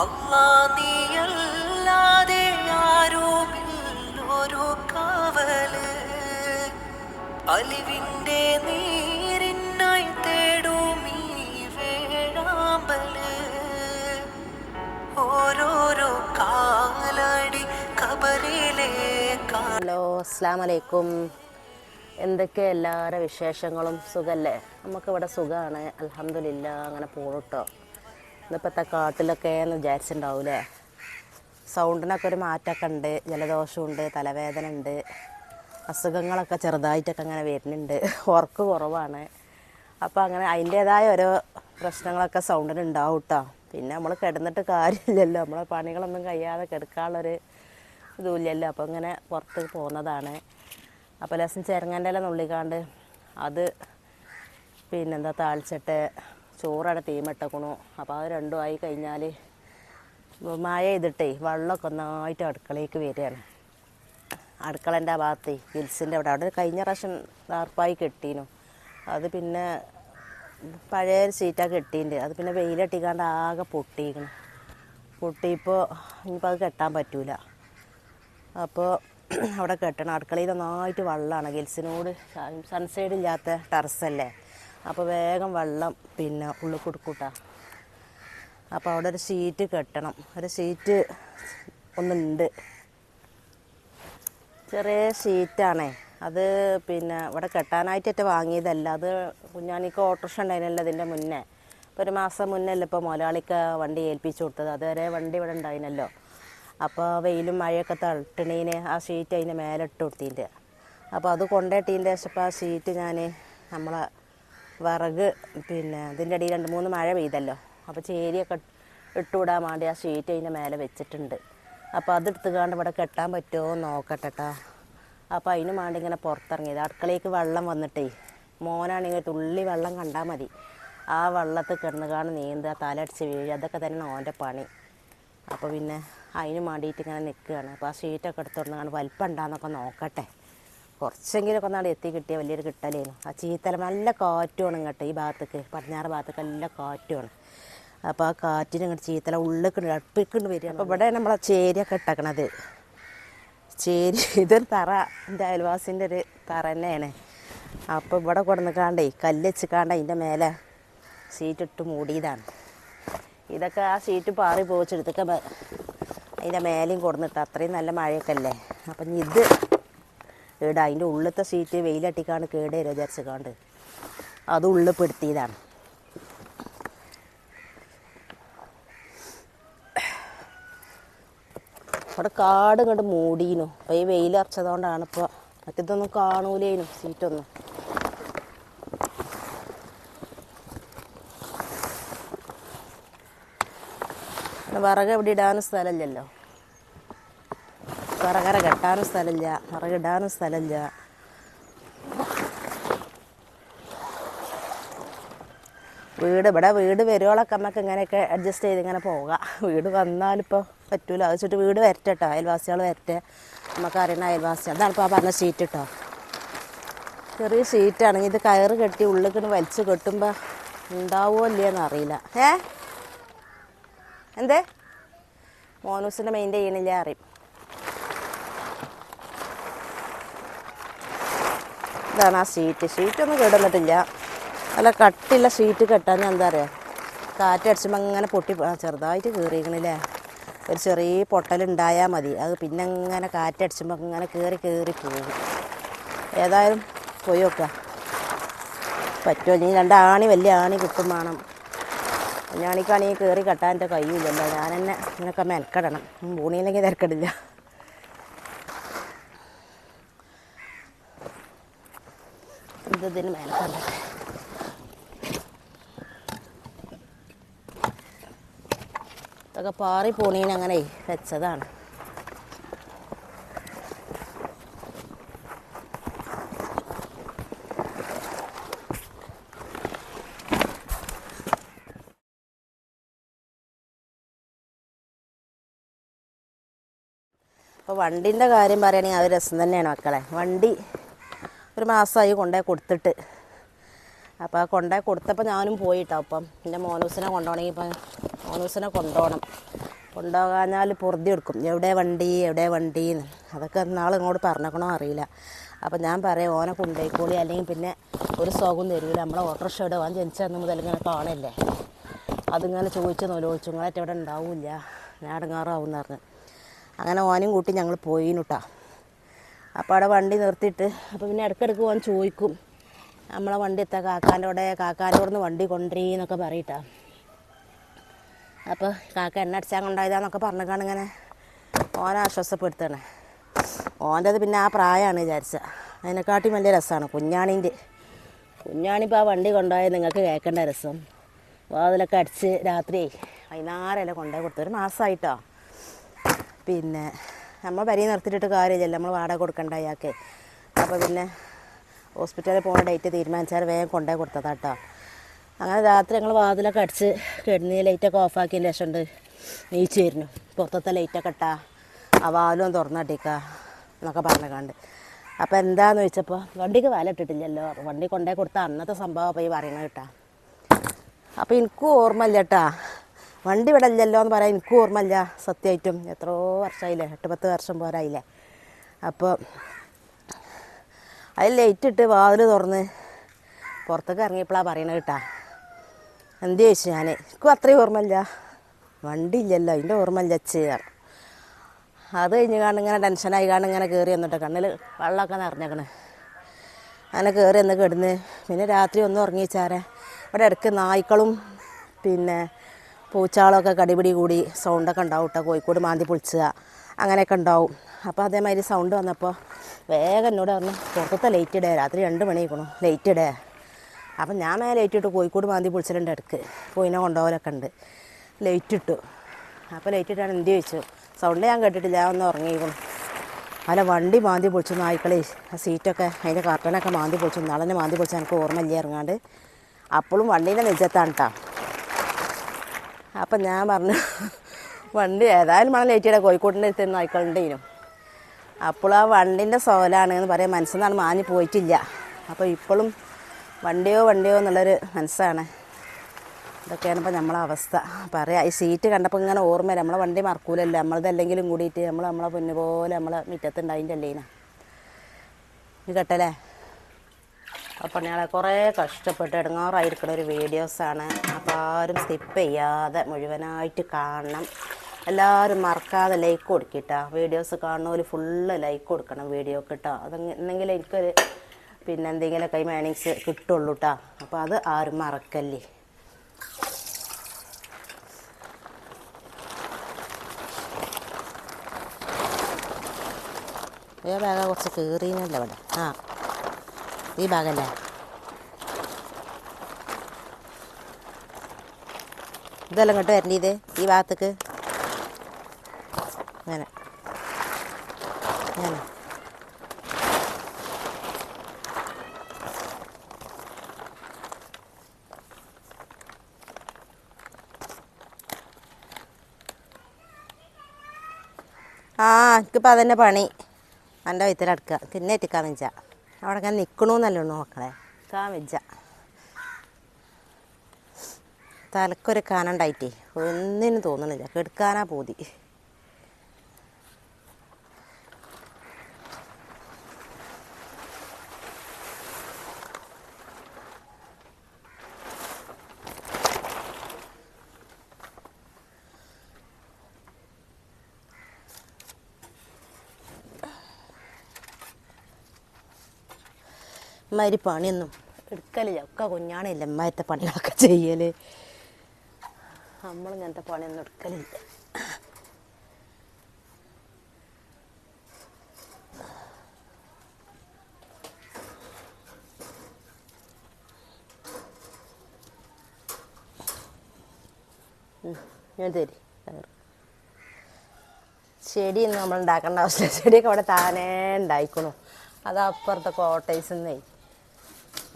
അല്ലാ നീയല്ലാതെ ആരുമില്ലൊരു കാവൽ. അലിവിന്റെ നീരിനായി തേടും ഈ വേഴാമ്പൽ. ഓരോരോ കാലടി കബറിലെ ഹലോ അസ്സാം വലൈക്കും എന്തൊക്കെ എല്ലാവരുടെ വിശേഷങ്ങളും? സുഖല്ലേ? നമുക്കിവിടെ സുഖമാണ് അലഹമില്ല അങ്ങനെ പോകട്ടോ ഇന്നിപ്പോഴത്തെ കാട്ടിലൊക്കെ എന്ന് വിചാരിച്ചിട്ടുണ്ടാവൂലേ സൗണ്ടിനൊക്കെ ഒരു മാറ്റമൊക്കെ ഉണ്ട് ജലദോഷമുണ്ട് തലവേദന ഉണ്ട് അസുഖങ്ങളൊക്കെ ചെറുതായിട്ടൊക്കെ അങ്ങനെ വരുന്നുണ്ട്. ഉറക്ക് കുറവാണ്. അപ്പോൾ അങ്ങനെ അതിന്റേതായ ഓരോ പ്രശ്നങ്ങളൊക്കെ സൗണ്ടിന് ഉണ്ടാവും കേട്ടോ പിന്നെ നമ്മൾ കിടന്നിട്ട് കാര്യമില്ലല്ലോ. നമ്മളെ പണികളൊന്നും കഴിയാതെ കിടക്കാനുള്ളൊരു ഇതുമില്ലല്ലോ. അപ്പോൾ ഇങ്ങനെ പുറത്ത് പോകുന്നതാണ് അപ്പോൾ ലേശം ചെരങ്ങന്റെ ഇല നുള്ളിക്കാണ്ട് അത് പിന്നെന്താ താളിച്ചിട്ട് ചോറവിടെ തീമിട്ടക്കണു. അപ്പോൾ അത് രണ്ടും ആയി കഴിഞ്ഞാൽ മഴ ചെയ്തിട്ടേ വെള്ളമൊക്കെ ഒന്നായിട്ട് അടുക്കളയിലേക്ക് വരികയാണ്. അടുക്കളന്റെ ആ ഭാഗത്തേ ഹിൽസിന്റെ അവിടെ. അവിടെ കഴിഞ്ഞ പ്രാവശ്യം നാർപ്പായി കെട്ടീനു. അത് പിന്നെ പഴയ ഒരു സീറ്റാണ് കെട്ടിയിട്ടുണ്ട് അത് പിന്നെ വെയിലട്ടിക്കാണ്ട് ആകെ പൊട്ടിയിരിക്കണം പൊട്ടിയപ്പോൾ ഇനിയിപ്പോൾ അത് കെട്ടാൻ പറ്റൂല. അപ്പോൾ അവിടെ കെട്ടണം. അടുക്കളയിൽ നന്നായിട്ട് വെള്ളമാണ്. ഗിൽസിനോട് സൺസൈഡ് ഇല്ലാത്ത അപ്പോൾ വേഗം വെള്ളം പിന്നെ ഉള്ളിൽ കൊടുക്കൂട്ടാ. അപ്പോൾ അവിടെ ഒരു സീറ്റ് കെട്ടണം. ഒരു സീറ്റ് ഒന്നുണ്ട്. ചെറിയ സീറ്റാണേ അത് പിന്നെ ഇവിടെ കെട്ടാനായിട്ടൊക്കെ വാങ്ങിയതല്ല. അത് കുഞ്ഞാണിക്ക് ഓട്ടോറിക്ഷ ഉണ്ടായിരുന്നല്ലോ അതിന്റെ മുന്നേ. ഇപ്പോൾ ഒരു മാസം മുന്നേ അല്ല ഇപ്പോൾ മുതലാളിക്ക് വണ്ടി ഏൽപ്പിച്ചു കൊടുത്തത്. അതുവരെ വണ്ടി ഇവിടെ ഉണ്ടായിരുന്നല്ലോ. അപ്പോൾ വെയിലും മഴയൊക്കെ തട്ടണീന് ആ ഷീറ്റ് അതിന്റെ മേലെ ഇട്ട് കൊടുത്തിന്റെ അപ്പോൾ അത് കൊണ്ടേട്ടിന്റെ ശേഷം ആ ഷീറ്റ് ഞാൻ നമ്മളെ വിറക് പിന്നെ ഇതിന്റെ ഇടയിൽ രണ്ട് മൂന്ന് മഴ പെയ്തല്ലോ. അപ്പോൾ ചേരിയൊക്കെ ഇട്ടുവിടാൻ വേണ്ടി ആ ഷീറ്റ് അതിന്റെ മേലെ വെച്ചിട്ടുണ്ട്. അപ്പോൾ അതെടുത്ത് കാണ്ട് ഇവിടെ കെട്ടാൻ പറ്റുമോ നോക്കട്ടെ ട്ടാ. അപ്പോൾ അതിന് വേണ്ടി ഇങ്ങനെ പുറത്തിറങ്ങിയത്. അടുക്കളയ്ക്ക് വെള്ളം വന്നിട്ടേ മോനാണെങ്കിൽ തുള്ളി വെള്ളം കണ്ടാൽ മതി. ആ വെള്ളത്തിൽ കിടന്ന് കിടന്നുകാണ്ട് നീന്തുക തലടിച്ച് വീഴുക അതൊക്കെ തന്നെ ഓന്റെ പണി. അപ്പോൾ പിന്നെ അതിന് വേണ്ടിയിട്ട് ഇങ്ങനെ നിൽക്കുകയാണ്. അപ്പോൾ ആ ഷീറ്റൊക്കെ എടുത്തുകൊണ്ടാണ് വലിപ്പം ഉണ്ടാകുന്നൊക്കെ നോക്കട്ടെ. കുറച്ചെങ്കിലുമൊക്കെ ഒന്നാണ് എത്തി കിട്ടിയ വലിയൊരു കിട്ടലേനു. ആ ചീത്തല നല്ല കാറ്റുമാണ് ഇങ്ങോട്ട് ഈ ഭാഗത്തേക്ക് പടിഞ്ഞാറ് ഭാഗത്തേക്ക് നല്ല കാറ്റുമാണ് അപ്പോൾ ആ കാറ്റിന് ഇങ്ങോട്ട് ചീത്തല ഉള്ളിൽ അടുപ്പിക്കൊണ്ട് വരികയാണ്. അപ്പോൾ ഇവിടെ നമ്മളെ ചേരിയൊക്കെ ഇട്ടക്കണത്. ചേരി ഇതൊരു തറ എന്റെ അയൽവാസിന്റെ ഒരു തറ തന്നെയാണ്. അപ്പോൾ ഇവിടെ കൊടുന്നിക്കാണ്ടേ കല്ല് വെച്ചിക്കാണ്ട് അതിന്റെ മേലെ സീറ്റ് ഇട്ട് മൂടിയതാണ്. ഇതൊക്കെ ആ സീറ്റ് പാറി പോവിച്ചെടുത്തൊക്കെ അതിന്റെ മേലെയും കൊടുന്നിട്ട് അത്രയും നല്ല മഴയൊക്കെ അല്ലേ? അപ്പം ഇത് ഇടാം അതിന്റെ ഉള്ളത്തെ സീറ്റ് വെയിലട്ടിക്കാണ് കേട് വിചാരിച്ചുകൊണ്ട് അത് ഉള്ളിൽ പെടുത്തിയതാണ്. അവിടെ കാട് കണ്ട് മൂടീനു. അപ്പോൾ ഈ വെയിലറച്ചതുകൊണ്ടാണ് ഇപ്പോൾ മറ്റേതൊന്നും കാണൂലേനു സീറ്റൊന്നും വിറക് എവിടെ ഇടാനും സ്ഥലമില്ലല്ലോ. വിറകര കെട്ടാനും സ്ഥലമില്ല മറകിടാനും സ്ഥലമില്ല. വീട് ഇവിടെ വീട് വരുവോളൊക്കെ നമുക്ക് ഇങ്ങനെയൊക്കെ അഡ്ജസ്റ്റ് ചെയ്ത് ഇങ്ങനെ പോകാം വീട് വന്നാലിപ്പോൾ പറ്റൂല. അത് വെച്ചിട്ട് വീട് വരട്ടെ കേട്ടോ അയൽവാസികൾ വരട്ടെ. നമുക്ക് അയൽവാസികൾ അതാണ് ഇപ്പോൾ ആ പറഞ്ഞ ഷീറ്റ് കേട്ടോ ചെറിയ ഷീറ്റാണെങ്കിൽ ഇത് കയറ് കെട്ടി ഉള്ളിൽ വലിച്ച് കെട്ടുമ്പോൾ ഉണ്ടാവുമോ ഇല്ലയെന്ന് അറിയില്ല. ഏ? എന്തേ? മോനൂസിന്റെ മെയിന്റെ ചെയ്യണില്ല അറിയും. ഇതാണ് ആ സീറ്റ് സീറ്റൊന്നും കേടുന്നിട്ടില്ല നല്ല കട്ടില്ല സീറ്റ് കെട്ടാൻ എന്താ പറയുക കാറ്റടിച്ചുമ്പോൾ അങ്ങനെ പൊട്ടി ചെറുതായിട്ട് കീറിയിരിക്കണില്ലേ? ഒരു ചെറിയ പൊട്ടലുണ്ടായാൽ മതി. അത് പിന്നെ അങ്ങനെ കാറ്റടിച്ചുമ്പോൾ അങ്ങനെ കയറി കയറി പോകും. ഏതായാലും പോയി നോക്കുക. പറ്റുമോ? ഇനി രണ്ട് ആണി വലിയ ആണി കിട്ടും വേണം. ഞാണിക്കാണെങ്കിൽ കയറി കെട്ടാൻ എന്റെ കഴിയില്ലല്ലോ ഞാൻ തന്നെ ഇങ്ങനെയൊക്കെ മെനക്കെടണം. ഭൂണിയിലെങ്കിൽ തിരക്കടില്ല. ഇത് ഇതിന് മേലക്കണ്ട ഇതൊക്കെ പാറി പോണീന് അങ്ങനെ വെച്ചതാണ്. അപ്പോൾ വണ്ടീന്റെ കാര്യം പറയുകയാണെങ്കിൽ അത് രസം തന്നെയാണ് മക്കളെ. വണ്ടി ഒരു മാസമായി കൊണ്ടുപോയി കൊടുത്തിട്ട്. അപ്പോൾ ആ കൊണ്ടുപോയി കൊടുത്തപ്പോൾ ഞാനും പോയിട്ടോ. അപ്പം എന്റെ മോനൂസിനെ കൊണ്ടുപോകണമെങ്കിൽ ഇപ്പം മോനൂസിനെ കൊണ്ടുപോകണം കൊണ്ടുപോകാഞ്ഞാൽ പൊറുതി എടുക്കും. എവിടെ വണ്ടി എവിടെ വണ്ടി എന്ന്. അതൊക്കെ നാളെ ഇങ്ങോട്ട് പറഞ്ഞേക്കണോ അറിയില്ല. അപ്പം ഞാൻ പറയാം ഓനെ കൊണ്ടുപോയിക്കോളി അല്ലെങ്കിൽ പിന്നെ ഒരു സുഖം തരൂല. നമ്മളെ ഓട്ടോറിക്ഷ ഇവിടെ വാൻ ജനിച്ചന്ന് മുതൽ ഇങ്ങനെ കാണല്ലേ? അതിങ്ങനെ ചോദിച്ചു നോലോച്ചു നിങ്ങളായിട്ട് ഇവിടെ ഉണ്ടാവില്ല. ഞാൻ അടങ്ങാറാവും എന്ന് പറഞ്ഞു. അങ്ങനെ ഓനും കൂട്ടി ഞങ്ങൾ പോയിനുട്ടാ അപ്പോൾ അവിടെ വണ്ടി നിർത്തിയിട്ട് അപ്പോൾ പിന്നെ ഇടയ്ക്കിടയ്ക്ക് പോകാൻ ചോദിക്കും. നമ്മളെ വണ്ടി എത്താ? കാക്കാന്റെ അവിടെ കാക്കാന്റെ അവിടെ നിന്ന് വണ്ടി കൊണ്ടുവരീന്നൊക്കെ പറയിട്ടാ. അപ്പോൾ കാക്ക എണ്ണ അടിച്ചാൽ കൊണ്ടായതാന്നൊക്കെ പറഞ്ഞിട്ടാണ് ഇങ്ങനെ. ഓനെ ആശ്വാസപ്പെടുത്തണേ. ഓന്റെത് പിന്നെ ആ പ്രായമാണ് വിചാരിച്ച. അതിനെക്കാട്ടിയും വലിയ രസമാണ് കുഞ്ഞാണീന്റെ കുഞ്ഞാണിപ്പോൾ ആ വണ്ടി കൊണ്ടുപോയാൽ നിങ്ങൾക്ക് കേൾക്കേണ്ട രസം. വാതിലൊക്കെ അടിച്ച് രാത്രി വൈകുന്നേരമല്ലേ കൊണ്ടുപോയി കൊടുത്തു ഒരു മാസമായിട്ടോ പിന്നെ നമ്മൾ വരി നിർത്തിയിട്ട് കാര്യമില്ല നമ്മൾ വാടക കൊടുക്കണ്ട അയാൾക്ക് അപ്പോൾ പിന്നെ ഹോസ്പിറ്റലിൽ പോകുന്ന ഡേറ്റ് തീരുമാനിച്ചാൽ വേഗം കൊണ്ടുപോയി കൊടുത്തതാട്ടോ. അങ്ങനെ രാത്രി ഞങ്ങൾ വാതിലൊക്കെ അടിച്ച് കിടന്ന് ലൈറ്റൊക്കെ ഓഫാക്കിയതിന് ശേഷം ഉണ്ട് നീച്ചു വരുന്നു. പുറത്തത്തെ ലൈറ്റൊക്കെ ഇട്ടാ ആ വാലും തുറന്നടിക്കുക എന്നൊക്കെ പറഞ്ഞുകൊണ്ട് അപ്പോൾ എന്താന്ന് ചോദിച്ചപ്പോൾ വണ്ടിക്ക് വില ഇട്ടിട്ടില്ലല്ലോ. വണ്ടി കൊണ്ടേ കൊടുത്ത അന്നത്തെ സംഭവം അപ്പോൾ ഈ പറയണ കേട്ടാ. അപ്പോൾ എനിക്കും ഓർമ്മയില്ല കേട്ടാ. വണ്ടി ഇവിടെ ഇല്ലല്ലോ എന്ന് പറയാൻ എനിക്കും ഓർമ്മയില്ല. സത്യമായിട്ടും എത്രയോ വർഷമായില്ലേ? എട്ട് പത്ത് വർഷം പോരായില്ലേ? അപ്പോൾ അതിൽ ലൈറ്റ് ഇട്ട് വാതിൽ തുറന്ന് പുറത്തേക്ക് ഇറങ്ങിയപ്പോഴാണ് പറയണത് കേട്ടാ. എന്ത് ചോദിച്ചു ഞാൻ എനിക്കും അത്രയും ഓർമ്മയില്ല. വണ്ടി ഇല്ലല്ലോ അതിന്റെ ഓർമ്മയില്ല ചെയ്യാറ് അത് കഴിഞ്ഞ് കാണും ഇങ്ങനെ ടെൻഷനായി കാണും ഇങ്ങനെ കയറി വന്നിട്ട്. കണ്ണിൽ വെള്ളമൊക്കെ നിറഞ്ഞേക്കണ്. അങ്ങനെ കയറി ഒന്ന് കിടന്ന്. പിന്നെ രാത്രി ഒന്നും ഉറങ്ങിച്ചാരെ ഇവിടെ ഇടയ്ക്ക് നായ്ക്കളും പിന്നെ പൂച്ചാളൊക്കെ കടിപിടി കൂടി സൗണ്ടൊക്കെ ഉണ്ടാവും കേട്ടോ കോഴിക്കോട് മാന്തി പൊളിച്ചുക. അങ്ങനെയൊക്കെ ഉണ്ടാവും. അപ്പോൾ അതേമാതിരി സൗണ്ട് വന്നപ്പോൾ വേഗം എന്നോട് പറഞ്ഞു പുറത്തത്തെ ലൈറ്റ് ഇടേ. രാത്രി രണ്ട് മണിയായിക്കണു. ലൈറ്റ് ഇടേ. അപ്പം ഞാൻ മേലെ ലൈറ്റ് ഇട്ടു. കോഴിക്കോട് മാന്തി പൊളിച്ചിട്ടുണ്ട് ഇടയ്ക്ക് പോയിനെ കൊണ്ടുപോകലൊക്കെ ഉണ്ട്. ലൈറ്റ് ഇട്ടു. അപ്പോൾ ലൈറ്റ് ഇട്ടാണ് എന്ത് ചോദിച്ചു? സൗണ്ട് ഞാൻ കേട്ടിട്ടില്ല. ഒന്ന് ഉറങ്ങിയിരിക്കണം അല്ല വണ്ടി മാന്തി പൊളിച്ചു. നായ്ക്കളെ ആ സീറ്റൊക്കെ അതിന്റെ കർട്ടനൊക്കെ മാന്തി പൊളിച്ചു. നാളെ മാന്തി പൊളിച്ചു എനിക്ക് ഓർമ്മയില്ല. ഇറങ്ങാണ്ട്. അപ്പോഴും വണ്ടീന്റെ നിജത്താണ് കേട്ടോ അപ്പം ഞാൻ പറഞ്ഞു വണ്ടി ഏതായാലും മണം ലേറ്റിയുടെ കോഴിക്കോട്ടിന്റെ അടുത്ത് നായ്ക്കളുണ്ടേനും അപ്പോൾ ആ വണ്ടിന്റെ സോലാണ് എന്ന് പറയാൻ മനസ്സെന്നാണ് മാഞ്ഞ് പോയിട്ടില്ല. അപ്പോൾ ഇപ്പോഴും വണ്ടിയോ വണ്ടിയോ എന്നുള്ളൊരു മനസ്സാണ്. ഇതൊക്കെയാണ് ഇപ്പോൾ നമ്മളെ അവസ്ഥ. പറയാം ഈ സീറ്റ് കണ്ടപ്പോൾ ഇങ്ങനെ ഓർമ്മ നമ്മളെ വണ്ടി മറക്കൂലല്ലോ. നമ്മളതല്ലെങ്കിലും കൂടിയിട്ട് നമ്മൾ നമ്മളെ പൊന്നു പോലെ നമ്മളെ മുറ്റത്തുണ്ടായിന്റെ അല്ലേനാ ഇത് കേട്ടല്ലേ? അപ്പോൾ ഞങ്ങളെ കുറേ കഷ്ടപ്പെട്ട് ഇടങ്ങാറായിരിക്കുന്ന ഒരു വീഡിയോസാണ്. അപ്പോൾ ആരും സ്കിപ്പ് ചെയ്യാതെ മുഴുവനായിട്ട് കാണണം. എല്ലാവരും മറക്കാതെ ലൈക്ക് കൊടുക്കിട്ടാ. വീഡിയോസ് കാണുന്നവർ ഫുള്ള് ലൈക്ക് കൊടുക്കണം വീഡിയോ കിട്ടാ അതെങ്കിൽ എനിക്കൊരു പിന്നെ എന്തെങ്കിലും കൈ മേണിങ്സ് കിട്ടുള്ളൂ കേട്ടോ അപ്പോൾ അത് ആരും മറക്കല്ലേ. വേഗം കുറച്ച് കീറിയനല്ലേ ഇവിടെ. ആ. ഈ ഭാഗമല്ലേ ഇതെല്ലാം ഇങ്ങോട്ട് വരണ്ട ഇത് ഈ ഭാഗത്തേക്ക്. അങ്ങനെ. അങ്ങനെ. ആ എനിക്കിപ്പോൾ അതന്നെ പണി. എന്റെ വയറ്റിലടക്കുക പിന്നെ എത്തിക്കാന്ന് വെച്ച അവിടെ ഞാൻ നിൽക്കണമെന്നല്ലോ മക്കളെ. കാ വെച്ച തലക്കൊരു കാനുണ്ടായിട്ടേ ഒന്നിനും തോന്നണില്ല. കെടുക്കാനാ പൂതി. ഇമ്മാതിരി പണിയൊന്നും എടുക്കലില്ല. ഒക്കെ കുഞ്ഞാണില്ല ഇമ്മാരത്തെ പണികളൊക്കെ ചെയ്യൽ നമ്മളിങ്ങനത്തെ പണിയൊന്നും എടുക്കലില്ല. ഞാൻ തരി. ചെടിയൊന്നും നമ്മൾ ഉണ്ടാക്കേണ്ട ആവശ്യമില്ല. ചെടിയൊക്കെ അവിടെ താനേ ഉണ്ടായിക്കണു. അത് അപ്പുറത്തെ കോട്ടേഴ്സിൽ നിന്നേ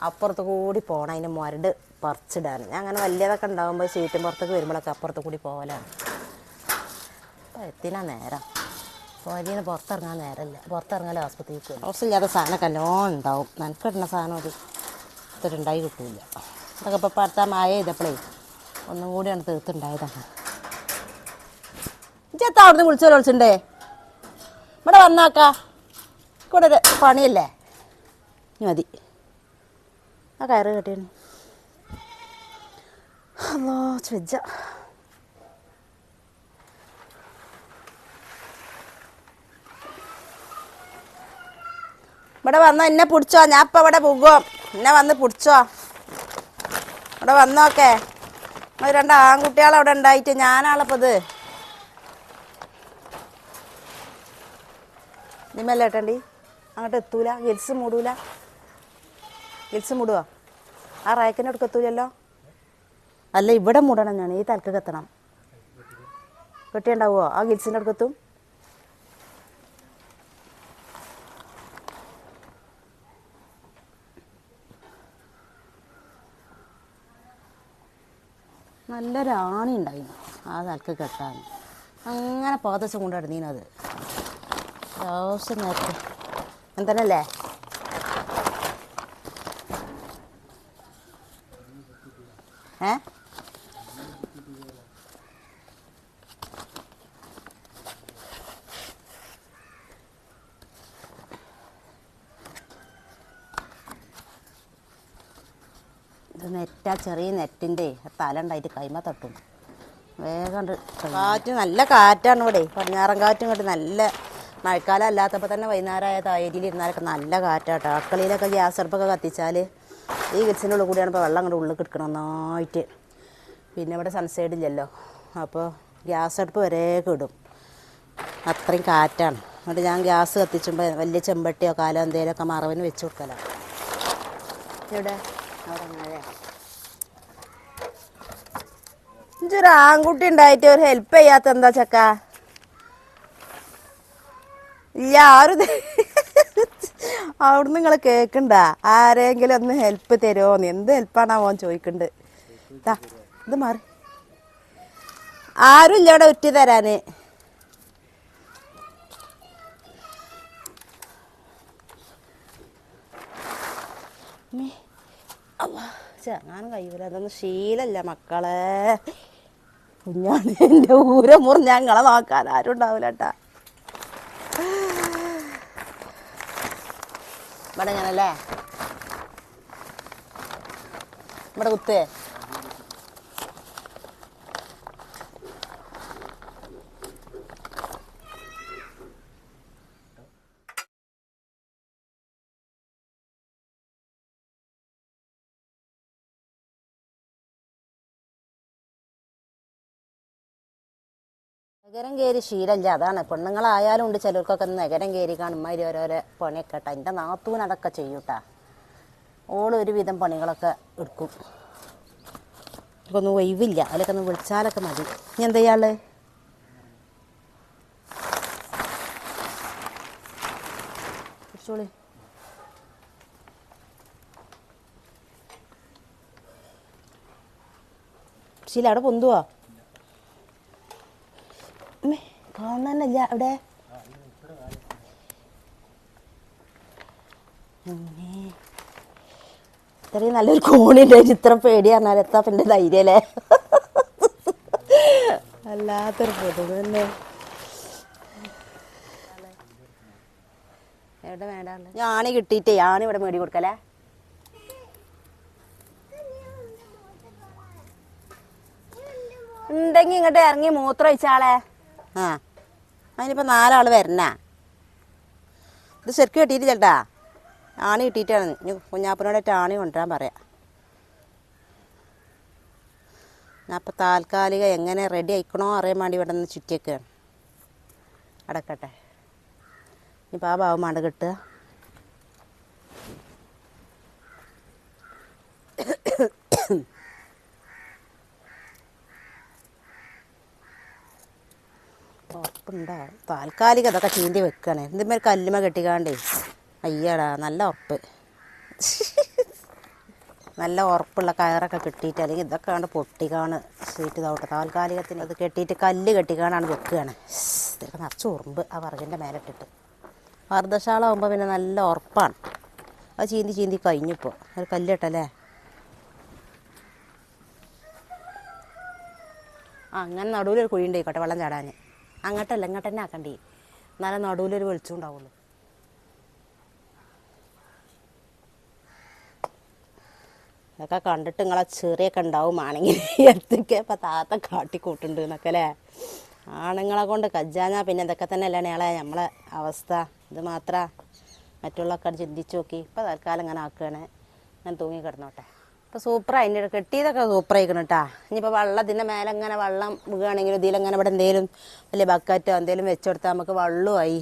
അപ്പുറത്ത് കൂടി പോകണം അതിന്റെ മുരട് പറിച്ചിടാൻ. ഞാൻ അങ്ങനെ വലിയതൊക്കെ ഉണ്ടാകുമ്പോൾ ചീറ്റും പുറത്തേക്ക് വരുമ്പോഴൊക്കെ അപ്പുറത്ത് കൂടി പോകലാണ് അപ്പോൾ എത്തിനാ നേരം. പോലീന്ന് പുറത്തിറങ്ങാൻ നേരമില്ല. പുറത്തിറങ്ങാൻ ആസ്പത്രിക്ക് ഹൗസില്ലാത്ത സാധനമൊക്കെ എല്ലാം ഉണ്ടാവും. നനക്കിടുന്ന സാധനം ഒരു ഇത്തിരി ഉണ്ടായി കിട്ടില്ല അതൊക്കെ ഇപ്പോൾ അടുത്ത മഴ ചെയ്തപ്പോഴേ ഒന്നും കൂടിയാണ് തീർത്തുണ്ടായതാണ്. ഇജ്ജെത്താ അവിടുന്ന് വിളിച്ചോ വിളിച്ചിണ്ടേ ഇവിടെ വന്നാക്കാ. ഇവിടെ ഒരു പണിയല്ലേ? മതി. ആ കയറ് കെട്ടിയാണ് അല്ലോ ചെജ്ജ ഇവിടെ വന്നോ എന്നെ പിടിച്ചോ ഞാൻ ഇപ്പം ഇവിടെ പോകും എന്നെ വന്ന് പിടിച്ചോ. ഇവിടെ വന്നോക്കെ രണ്ട് ആൺകുട്ടികളെ അവിടെ ഉണ്ടായിട്ട് ഞാനാളപ്പോൾ ഇത്. നിമ്മല്ല ഏട്ടണ്ടി അങ്ങോട്ട് എത്തൂല ഗെൽസ് മൂടൂല. ഗിൽസ് മുടുക ആ റായക്കിന്റെ എത്തൂലല്ലോ അല്ല ഇവിടെ മൂടണം ഞാൻ. ഈ തലക്ക് എത്തണം കെട്ടിയുണ്ടാവുമോ ആ ഗിൽസിന്റെ അടുക്കത്തും നല്ല നല്ലൊരു ആണി ആ തലക്ക് കെട്ടാൻ. അങ്ങനെ പാദസം കൊണ്ട് നടന്നീനത്. ദിവസം നേരത്തെ. എന്തനല്ലേ ഏ? ഇത് നെറ്റാ ചെറിയ നെറ്റിന്റെ തല ഉണ്ടായിട്ട് കൈമ തട്ടും. വേഗം കാറ്റ് നല്ല കാറ്റാണ് ഇവിടെ. പടിഞ്ഞാറൻ കാറ്റും ഇങ്ങോട്ട് നല്ല മഴക്കാലം അല്ലാത്തപ്പോൾ തന്നെ വൈകുന്നേരമായ തായരിയിൽ ഇരുന്നാലൊക്കെ നല്ല കാറ്റാട്ടോ. അടുക്കളയിലൊക്കെ ഗ്യാസ് അടുപ്പൊക്കെ കത്തിച്ചാൽ ഈ ഉള്ളിൽ കൂടിയാണ് ഇപ്പോൾ വെള്ളം അങ്ങോട്ട് ഉള്ളിൽ കിടക്കണം നന്നായിട്ട്. പിന്നെ ഇവിടെ സൺസൈഡ് ഇല്ലല്ലോ. അപ്പോൾ ഗ്യാസ് അടുപ്പ് വരെ കിടും. അത്രയും കാറ്റാണ്. എന്നിട്ട് ഞാൻ ഗ്യാസ് കത്തിച്ചുമ്പോൾ വലിയ ചെമ്പട്ടിയോ കാലോ എന്തെങ്കിലുമൊക്കെ മറവിന് വെച്ച് കൊടുക്കലാണ് ഇവിടെ അവിടെ ആൺകുട്ടി ഉണ്ടായിട്ട് ഒരു ഹെൽപ്പ് ചെയ്യാത്ത എന്താ ചക്ക? ഇല്ല ആരും അവിടുന്ന് നിങ്ങൾ കേക്കണ്ട? ആരെങ്കിലും ഒന്ന് ഹെൽപ്പ് തരുമോന്ന് എന്ത് ഹെൽപ്പാണാവോ ചോദിക്കണ്ട് ദാ, ഇത് മാറി. ആരും ഇല്ല ഇവിടെ ഉറ്റി തരാന്. ചെങ്ങാനും കഴിയൂല. അതൊന്നും ശീലല്ല മക്കളെ. കുഞ്ഞാണ് എന്റെ ഊര ഞങ്ങളെ നോക്കാൻ ആരും ഉണ്ടാവില്ല കേട്ടാ. ഇവിടെ ഞാനല്ലേ ഇവിടെ കുത്തേ. നഗരം കയറി ശീലമില്ല. അതാണ് പെണ്ണുങ്ങളായാലും ഉണ്ട് ചിലർക്കൊക്കെ നഗരം കയറി കാണുമാതിരി ഓരോരോ പണിയൊക്കെ കേട്ടോ എന്റെ നാത്തൂൻ അതൊക്കെ ചെയ്യൂട്ടാ. ഓൾ ഒരുവിധം പണികളൊക്കെ എടുക്കും. ഒന്നും ഒഴിവില്ല. അതിലൊക്കെ ഒന്ന് വിളിച്ചാലൊക്കെ മതി. ഇനി എന്താ ചെയ്യാൾ ശീല അവിടെ പൊന്തുവാ? കാണാനല്ല അവിടെ. ഇത്രയും നല്ലൊരു കോണിന്റെ ചിത്രം പേടി പറഞ്ഞാൽ എത്താ പിന്നെ ധൈര്യല്ലേ അല്ലാത്തൊരു പൊതുവ് തന്നെ എവിടെ വേണ്ട ഞാണി കിട്ടിയിട്ടേ ഞാൻ ഇവിടെ മേടി കൊടുക്കലേ ഉണ്ടെങ്കി ഇങ്ങോട്ട് ഇറങ്ങി മൂത്രം ഒഴിച്ചാളെ. ആ. അതിനിപ്പോൾ നാലാൾ വരണ. ഇത് ശരിക്കും കിട്ടിയിട്ട് ചേട്ടാ. ആണി കിട്ടിയിട്ടാണ്. ഇനി കുഞ്ഞാപ്പനോടായിട്ട് ആണി കൊണ്ടുവരാൻ പറയാം. ഞാൻ അപ്പോൾ താൽക്കാലിക എങ്ങനെ റെഡി ആയിക്കണോ അറിയാൻ വേണ്ടി ഇവിടെ നിന്ന് ചുറ്റിയൊക്കെയാണ് അടക്കട്ടെ. ഇനിയിപ്പോൾ ആ ഭാവം വേണ്ട കിട്ടുക. ഉറപ്പുണ്ടോ. താൽക്കാലിക അതൊക്കെ ചീന്തി വെക്കണേ. എന്തിന്മേൽ കല്ലുമ കെട്ടിക്കാണ്ടേ. അയ്യടാ നല്ല ഉറപ്പ്. നല്ല ഉറപ്പുള്ള കയറൊക്കെ കെട്ടിയിട്ട് അല്ലെങ്കിൽ ഇതൊക്കെ കണ്ട് പൊട്ടിക്കാണ്. സീറ്റ് ഇതാവട്ടെ. താൽക്കാലികത്തിന് അത് കെട്ടിയിട്ട് കല്ല് കെട്ടിക്കാണാണ് വെക്കുകയാണ് ഇതൊക്കെ നിറച്ച് ഉറുമ്പ് ആ വറകിന്റെ മേലിട്ടിട്ട്. വറുദശാല ആകുമ്പോൾ പിന്നെ നല്ല ഉറപ്പാണ്. അത് ചീന്തി ചീന്തി കഴിഞ്ഞിപ്പോൾ ഒരു കല്ലിട്ടല്ലേ? അങ്ങനെ നടുവിലൊരു കുഴി ഉണ്ടായിക്കോട്ടെ വെള്ളം ചാടാൻ അങ്ങോട്ടല്ല ഇങ്ങോട്ട് തന്നെ ആക്കണ്ടി? എന്നാലേ നടുവിലൊരു വെളിച്ചം ഉണ്ടാവുള്ളൂ. ഇതൊക്കെ കണ്ടിട്ട് നിങ്ങളെ ചെറിയൊക്കെ ഉണ്ടാവും ആണെങ്കിൽ. എന്തൊക്കെ ഇപ്പം താത്ത കാട്ടിക്കൂട്ടുണ്ട് എന്നൊക്കെ അല്ലേ? ആണുങ്ങളെ കൊണ്ട് കജ്ജാഞ്ഞാൽ പിന്നെ ഇതൊക്കെ തന്നെ അല്ലേ ഞങ്ങളെ നമ്മളെ അവസ്ഥ. ഇത് മാത്ര. മറ്റുള്ളൊക്കെ ചിന്തിച്ച് നോക്കി. ഇപ്പം തൽക്കാലം ഇങ്ങനെ ആക്കുകയാണ് ഞാൻ തൂങ്ങി കിടന്നോട്ടെ. ഇപ്പോൾ സൂപ്പറായി. അതിന്റെ കെട്ടിയതൊക്കെ സൂപ്പറായിക്കണം കേട്ടാ ഇനിയിപ്പോൾ വെള്ളത്തിന്റെ മേലെ ഇങ്ങനെ വെള്ളം വീഴുകയാണെങ്കിലും ഇതിലങ്ങനെ ഇവിടെ എന്തെങ്കിലും വലിയ ബക്കറ്റോ എന്തെങ്കിലും വെച്ചെടുത്താൽ നമുക്ക് വെള്ളമായി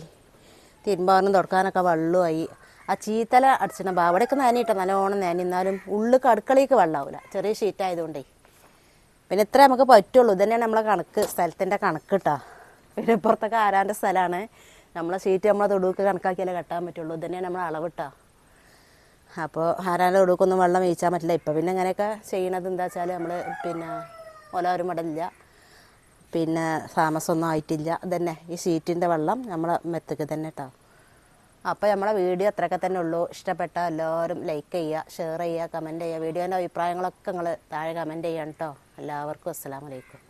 തിരുമ്പാറിനും തുടക്കാനൊക്കെ വെള്ളമായി ആ ചീത്തല അടിച്ചിട്ട് ബാ അവിടെയൊക്കെ നനയിട്ടോ നല്ലോണം നനി എന്നാലും ഉള്ളിൽ അടുക്കളയ്ക്ക് വെള്ളമാവില്ല ചെറിയ ഷീറ്റ് ആയതുകൊണ്ടേ. പിന്നെ ഇത്ര നമുക്ക് പറ്റുള്ളൂ. ഇതന്നെയാണ് നമ്മളെ കണക്ക് സ്ഥലത്തിന്റെ കണക്ക് കേട്ടോ പിന്നെ പുറത്തൊക്കെ ആരാന്റെ സ്ഥലമാണ് നമ്മളെ ഷീറ്റ് നമ്മളെ തൊടുക്ക് കണക്കാക്കിയാലേ കെട്ടാൻ പറ്റുള്ളൂ. ഇതന്നെയാണ് നമ്മളെ അളവിട്ടാ അപ്പോൾ ആരാന്റെ ഒടുക്കൊന്നും വെള്ളം വീഴ്ച്ചാൻ പറ്റില്ല. ഇപ്പം പിന്നെ അങ്ങനെയൊക്കെ ചെയ്യണത് എന്താ വെച്ചാൽ നമ്മൾ പിന്നെ ഒല ഒരു മടലില്ല പിന്നെ താമസമൊന്നും ആയിട്ടില്ല. ഇതന്നെ. ഈ ഷീറ്റിന്റെ വെള്ളം നമ്മളെ മെത്തക്ക് തന്നെ കേട്ടോ അപ്പോൾ നമ്മളെ വീഡിയോ അത്രയൊക്കെ തന്നെ ഉള്ളൂ. ഇഷ്ടപ്പെട്ട എല്ലാവരും ലൈക്ക് ചെയ്യുക ഷെയർ ചെയ്യുക കമന്റ് ചെയ്യുക വീഡിയോന്റെ അഭിപ്രായങ്ങളൊക്കെ നിങ്ങൾ താഴെ കമന്റ് ചെയ്യണം കേട്ടോ എല്ലാവർക്കും അസ്സലാമലൈക്കും